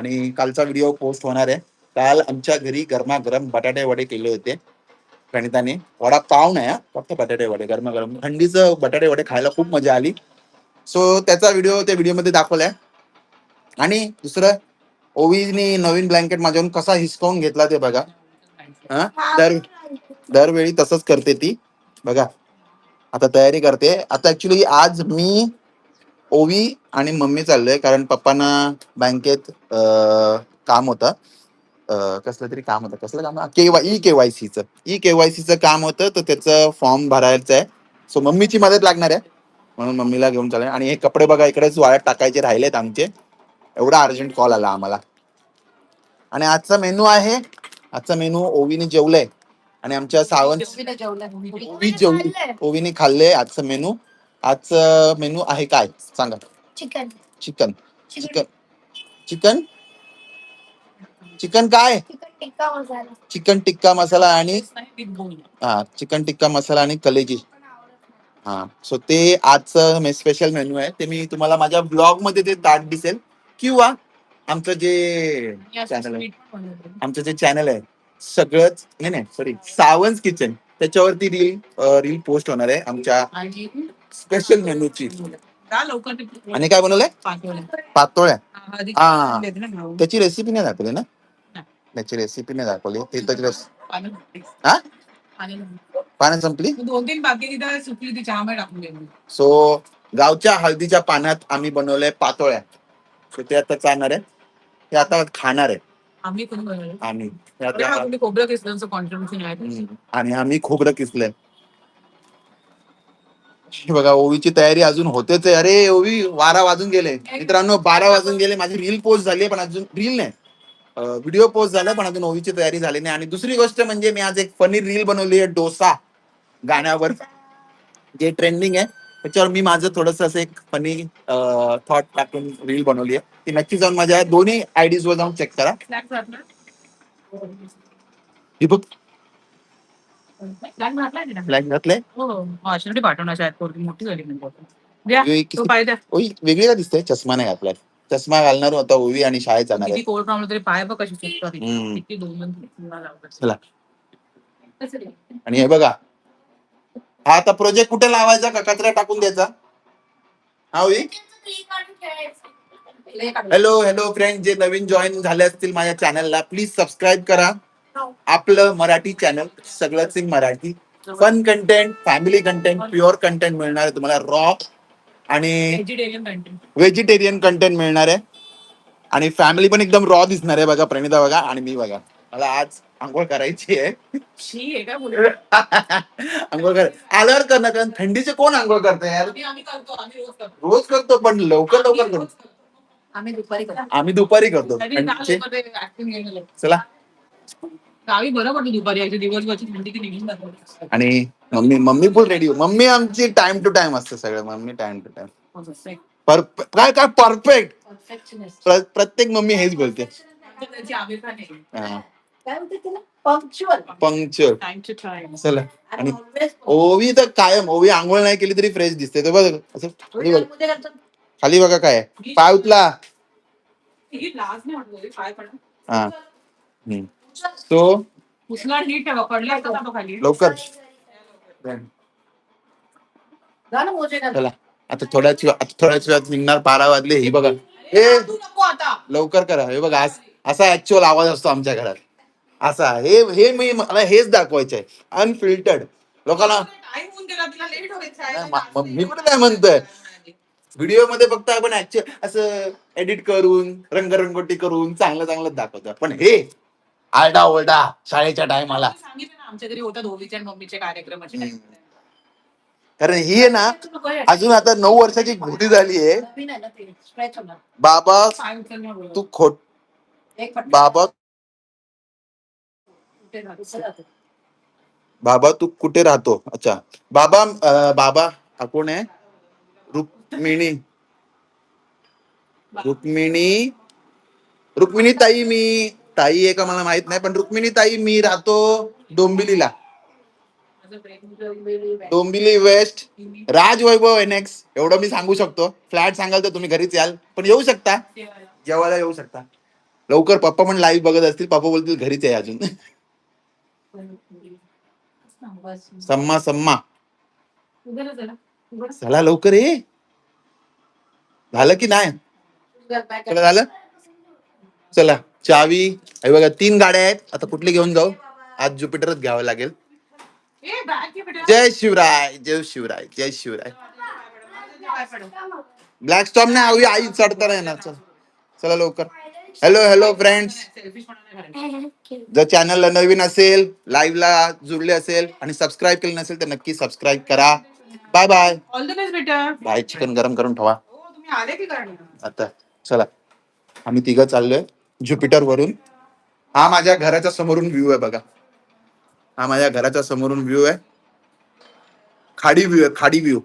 आणि कालचा video post होणार आहे. काल आमच्या घरी गरमागरम बटाटे वडे केले होते. गणिताने. वडा पाव नाही फक्त बटाटे वडे. गरमागरम. थंडीचं बटाटे वडे खायला खूप मजा आली. सो त्याचा व्हिडिओ त्या व्हिडिओमध्ये दाखवलाय. आणि दुसरं ओवीने नवीन ब्लँकेट माझ्याहून कसा हिसकावून घेतला ते बघा. हा? दर दरवेळी तसंच करते ती. बघा. आता तयारी करते. आता ऍक्च्युली आज मी ओवी आणि मम्मी चाललोय कारण पप्पांना बँकेत काम होतं. कसलं तरी काम होतं. कसलं काम? K Y e K Y सीचं ई के वाय सीचं काम होतं तर त्याचं फॉर्म भरायचं आहे. सो मम्मीची मदत लागणार आहे. म्हणून मम्मीला घेऊन चाललोय. आणि हे कपडे बघा इकडेच वाळत टाकायचे राहिलेत आमचे. एवढा अर्जंट कॉल आला आम्हाला. आणि आजचा मेनू आहे आजचा मेनू ओवीने जेवलंय. आणि आमच्या सावंत ओवी जेवली. ओवीने खाल्ले आजचं मेनू. आजचं मेनू आहे काय? सांगा. Chicken. Chicken. Chicken. Chicken. Chicken? काय? चिकन टिक्का मसाला. चिकन टिक्का मसाला आणि हा चिकन टिक्का मसाला आणि कलेजी. हा सो ते आजचं स्पेशल मेन्यू आहे. ते मी तुम्हाला माझ्या ब्लॉगमध्ये ते ताट दिसेल. किंवा आमचं जे चॅनल आहे. आमचं जे चॅनल आहे. सगळंच नाही नाही सॉरी सावंत किचन त्याच्यावरती रील रील पोस्ट होणार आहे आमच्या स्पेशल मेन्यूची आणि काय बनवलंय? पातोळ्या. हा. त्याची रेसिपी नाही दाखवली ना? नाही. त्याची रेसिपी नाही दाखवली. ते रस- पाण्यात संपली? दोन तीन बाकी तिथं सुकली ती चहा टाकून गेली सो गावच्या हळदीच्या पाण्यात आम्ही बनवलंय पातोळ्या. सो ते आता चालणार आहे ते आता खाणार आहे आम्ही कोण बनवलं आम्ही. ते आता खोबरं किसल्याचं कॉन्ट्रीब्युशन आहे हम्म. आणि आम्ही खोबरं किसलंय. हे बघा ओवीची तयारी अजून होतेच आहे. अरे ओवी बारा वाजून गेले. मित्रांनो बारा वाजून गेले. माझी रील पोस्ट झाली पण अजून रील नाही. व्हिडिओ पोस्ट झाला पण अजून ओवीची तयारी झाली नाही. आणि दुसरी गोष्ट म्हणजे मी आज एक फनी रील बनवली आहे डोसा गाण्यावर. जे ट्रेंडिंग आहे त्याच्यावर मी माझं थोडस असं एक फनी थॉट टाकून रील बनवली आहे. ती नक्की जाऊन माझ्या दोन्ही आयडीज वर जाऊन चेक करा. ही बघ स्नॅक्स घातलाय तिला? फ्लॅग घातलंय हो. हो अशासाठी पाठवणार शाळेत पोरगी. मोठी झाली म्हणजे द्या ओवी तो किती- पाय द्या. ओवी वेगळी का दिसते चष्मा नाही घातलाय. चष्मा घालणार होता ओवी आणि शाळेत जाणार किती तरी पाय बघ कशी सुटतात हम्म. किती दोन दोन तीन लावतात. चला. कसं रे? आणि हे बघा. हा आता प्रोजेक्ट कुठे लावायचा? का कचरा टाकून द्यायचा? हा ओवी. हॅलो हॅलो फ्रेंड जे नवीन जॉईन झाले असतील माझ्या चॅनलला प्लीज सबस्क्राईब करा. आपलं मराठी चॅनल सगळंच in Marathi. Fun content family content pure content मिळणार आहे तुम्हाला. रॉ आणि व्हेजिटेरियन कंटेंट मिळणार आहे. आणि फॅमिली पण एकदम रॉ दिसणार आहे बघा प्रणिता बघा आणि मी बघा. मला आज आंघोळ करायची आहे. आंघोळ कर. आल्यावर करणं कारण थंडीचे कोण आंघोळ करतं यार? आम्ही आम्ही करतो आम्ही रोज करतो. रोज करतो पण लवकर लवकर करतो. आम्ही दुपारी करतो. चला. गावी बरं पडतो दुपारी यायची दिवसभरची थंडी ती निघून जाते. आणि mummy mummy full ready mummy आमची टाइम टू टाइम असते सगळं. Mummy time to time. काय काय परफेक्ट. प्रत्येक मम्मी हेच बोलते. त्याची. काय म्हणते पंक्च्युअल पंक्चर. चला. आणि आणि always ओवी तर कायम ओवी आंघोळ नाही केली तरी फ्रेश दिसते. तर बघ असं खाली बघ. खाली काय आहे. पाय उचला. ही लाज नाही वाटत होती, पाय पडला. हा. उचला नीट ठेवा पडला का तो खाली. लवकर. जा ना मोजे घाल. चला आता थोड्याच वेळ- आता थोड्याच वेळात निघणार बारा वाजले हे बघा. हे तू नको आता. लवकर करा. हे बघा आज असा ऍक्च्युअल आवाज असतो आमच्या घरात. असा. हे हे मी मला हेच दाखवायचं आहे. अनफिल्टर्ड लोकांना टाइम होऊन गेला तिला लेट होईल नाही, मा- मग मी कुठे काय म्हणतोय? व्हिडिओमध्ये फक्त आपण ऍक्च्युअल असं एडिट करून रंगरंगोटी करून चांगलं चांगलं दाखवतो. पण हे आरडा ओरडा शाळेच्या टायमाला सांगितलं ना आमच्या घरी आणि हम्म. कारण ही आहे ना. अजून आता नऊ वर्षाची घोटी झाली आहे. नवीन आहे ना ते स्ट्रेच होणार. बाबा बोलत. तू खोट एक फटका. बाबा कुठे? बाबा तू कुठे राहतो? अच्छा. बाबा अं, बाबा हा कोण आहे? रुक्मिणी. रुक्मिणी. रुक्मिणी ताई मी. ताई आहे का मला माहीत नाही पण रुक्मिणी ताई मी राहतो डोंबिलीला. डोंबिली वेस्ट. राज वैभव एनएक्स एवढं मी सांगू शकतो. फ्लॅट सांगाल तर तुम्ही घरीच याल. पण येऊ शकता. जेवायला. येऊ शकता. लवकर पप्पा पण लाईव्ह बघत असतील. पप्पा बोलतील घरीच आहे अजून. सम्मा सम्मा. चला लवकर ये. झालं की नाही? चला झालं? चला. चावी. हे बघा तीन गाड्या आहेत. आता कुठली घेऊन जाऊ? आज ज्युपिटरच घ्यावं लागेल. जय शिवराय जय शिवराय जय शिवराय. ब्लॅक स्टॉप नाही हवी आई चढता येणार. चला चला लवकर. Hello hello friends. जर चॅनलला नवीन असेल लाईव्हला जुळले असेल आणि सबस्क्राईब केलं नसेल तर नक्की सबस्क्राईब करा. बाय बाय बेटा. बाय चिकन गरम करून ठेवा. हो आता चला. आम्ही तिघं चाललोय. ज्युपिटर वरून हा माझ्या घराच्या समोरून व्ह्यू आहे बघा. हा माझ्या घराच्या समोरून व्ह्यू आहे. खाडी व्ह्यू आहे खाडी व्ह्यू.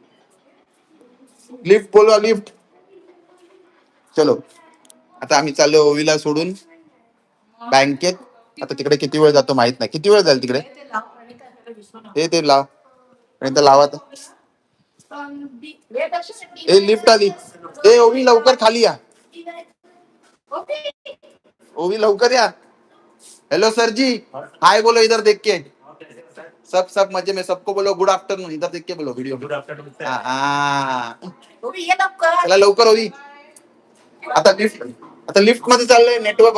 लिफ्ट बोलवा लिफ्ट. चलो. आता आम्ही चाललो ओवीला सोडून. बँकेत. आता तिकडे किती वेळ जातो माहीत नाही. किती वेळ जाईल तिकडे? ते ते लाव. आणि लावा ए लिफ्ट आली. ए ओवी लवकर खाली या. ओके. ओवी लवकर या. हेलो सर जी हाय बोलो इधर देख के. सब सब मजे में सबको बोलो गुड आफ्टरनून इधर देख के बोलो वीडियो गुड आफ्टरनून हाँ, लवकर. चला लवकर ओवी आता लिफ्ट आता लिफ्टमध्ये चाललंय नेटवर्क